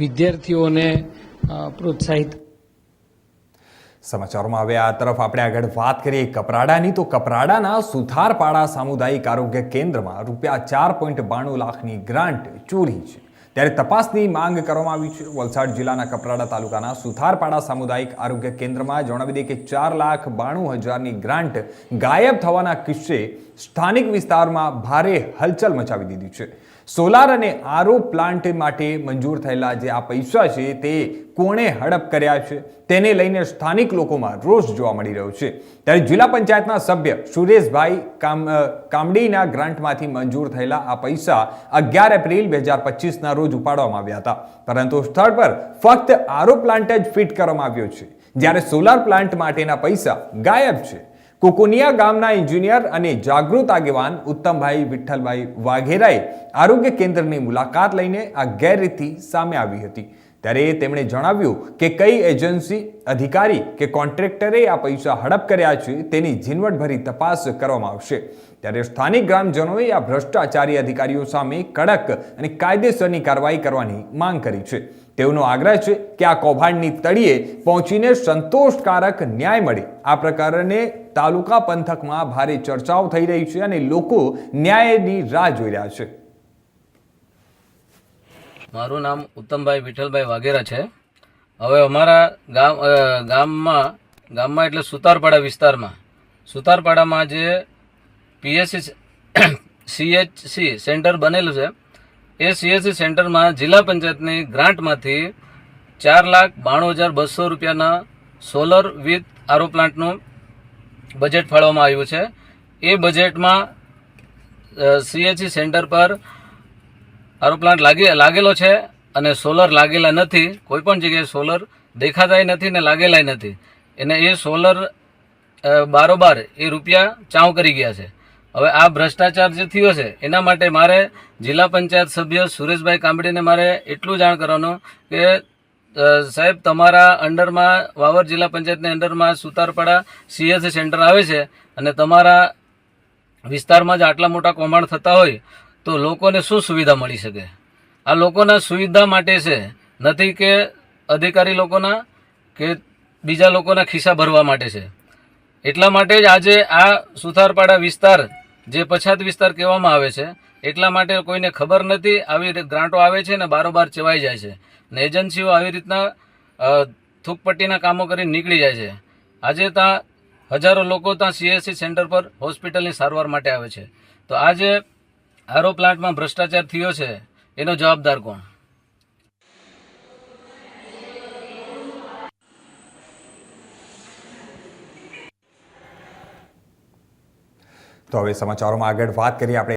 વિદ્યાર્થીઓને પ્રોત્સાહિત સમાચારોમાં હવે આ તરફ આપણે આગળ વાત કરીએ કપરાડાની. તો કપરાડાના સુથારપાડા સામુદાયિક આરોગ્ય કેન્દ્રમાં રૂપિયા ચાર પોઈન્ટ બાણું લાખની ગ્રાન્ટ ચોરી છે. ત્યારે તપાસની માંગ કરવામાં આવી છે. વલસાડ જિલ્લાના કપરાડા તાલુકાના સુથારપાડા સામુદાયિક આરોગ્ય કેન્દ્રમાં જણાવી દઈએ કે ચાર લાખ બાણું હજારની ગ્રાન્ટ ગાયબ થવાના કિસ્સે સ્થાનિક વિસ્તારમાં ભારે હલચલ મચાવી દીધી છે. સોલાર અને આરો પ્લાન્ટ માટે મંજૂર થયેલા જે આ પૈસા છે તે કોણે હડપ કર્યા છે? તેને લઈને સ્થાનિક લોકોમાં રોષ જોવા મળી રહ્યો છે. ત્યારે જિલ્લા પંચાયતના સભ્ય સુરેશભાઈ કામ કામડીના ગ્રાન્ટમાંથી મંજૂર થયેલા આ પૈસા અગિયાર એપ્રિલ બે હજાર પચીસના રોજ ઉપાડવામાં આવ્યા હતા. પરંતુ સ્થળ પર ફક્ત આરો પ્લાન્ટ જ ફિટ કરવામાં આવ્યો છે. જ્યારે સોલાર પ્લાન્ટ માટેના પૈસા ગાયબ છે. કોકોનિયા ગામના એન્જિનિયર અને જાગૃત આગેવાન ઉત્તમભાઈ વિઠ્ઠલભાઈ વાઘેરાએ આરોગ્ય કેન્દ્રની મુલાકાત લઈને આ ગેરરીતિ સામે આવી હતી. ત્યારે તેમણે જણાવ્યું કે કઈ એજન્સી અધિકારી કે કોન્ટ્રાક્ટરે આ પૈસા હડપ કર્યા છે તેની ઝીણવટભરી તપાસ કરવામાં આવશે. ત્યારે સ્થાનિક ગ્રામજનોએ આ ભ્રષ્ટાચારી અધિકારીઓ સામે કડક અને કાયદેસરની કાર્યવાહી કરવાની માંગ કરી છે. તેઓનો આગ્રહ છે કે આ કૌભાંડની તળિયે પહોંચીને સંતોષકારક ન્યાય મળે. આ પ્રકારને તાલુકા પંથકમાં ભારે ચર્ચાઓ થઈ રહી છે અને લોકો ન્યાયની રાહ જોઈ રહ્યા છે. મારું નામ ઉત્તમભાઈ વિઠ્ઠલભાઈ વાઘેરા છે. હવે અમારા ગામ ગામમાં ગામમાં એટલે સુતારપાડા વિસ્તારમાં. સુતારપાડામાં જે પીએસસી સીએચસી સેન્ટર બનેલું છે, એ સીએચસી સેન્ટરમાં જિલ્લા પંચાયતની ગ્રાન્ટમાંથી ચાર લાખ બાણું હજાર બસો રૂપિયાના સોલર વિથ આરો પ્લાન્ટનું બજેટ ફાળવવામાં આવ્યું છે. એ બજેટમાં સીએચસી સેન્ટર પર આરો પ્લાન્ટ લાગી, લાગેલો છે અને સોલર લાગેલા નથી. કોઈ પણ જગ્યાએ સોલર દેખાતાય નથી ને લાગેલાય નથી. એને એ સોલર બારોબાર એ રૂપિયા ચાઉ કરી ગયા છે. હવે આ ભ્રષ્ટાચાર જે થયો છે, એના માટે મારે જિલ્લા પંચાયત સભ્ય સુરેશભાઈ કાંબડીને મારે એટલું જાણ કરવાનું કે સાહેબ તમારા અંડરમાં, વાવર જિલ્લા પંચાયતની અંડરમાં સુતારપાડા સીએસસી સેન્ટર આવે છે અને તમારા વિસ્તારમાં જ આટલા મોટા કૌભાંડ થતા હોય તો લોકોને શું સુવિધા મળી શકે? આ લોકોના સુવિધા માટે છે, નથી કે અધિકારી લોકોના કે બીજા લોકોના ખિસ્સા ભરવા માટે છે. એટલા માટે જ આજે આ સુથારપાડા વિસ્તાર, જે પછાત વિસ્તાર કહેવામાં આવે છે, એટલા માટે કોઈને ખબર નથી, આવી રીતે ગ્રાન્ટો આવે છે ને બારોબાર ચવાઈ જાય છે. ને એજન્સીઓ આવી રીતના થૂકપટ્ટીના કામો કરીને નીકળી જાય છે. આજે ત્યાં હજારો લોકો ત્યાં સીએસસી સેન્ટર પર હોસ્પિટલની સારવાર માટે આવે છે. તો આ જે આરો પ્લાન્ટમાં ભ્રષ્ટાચાર થયો છે, એનો જવાબદાર કોણ? તો હવે સમાચારોમાં આગળ વાત કરીએ આપણે.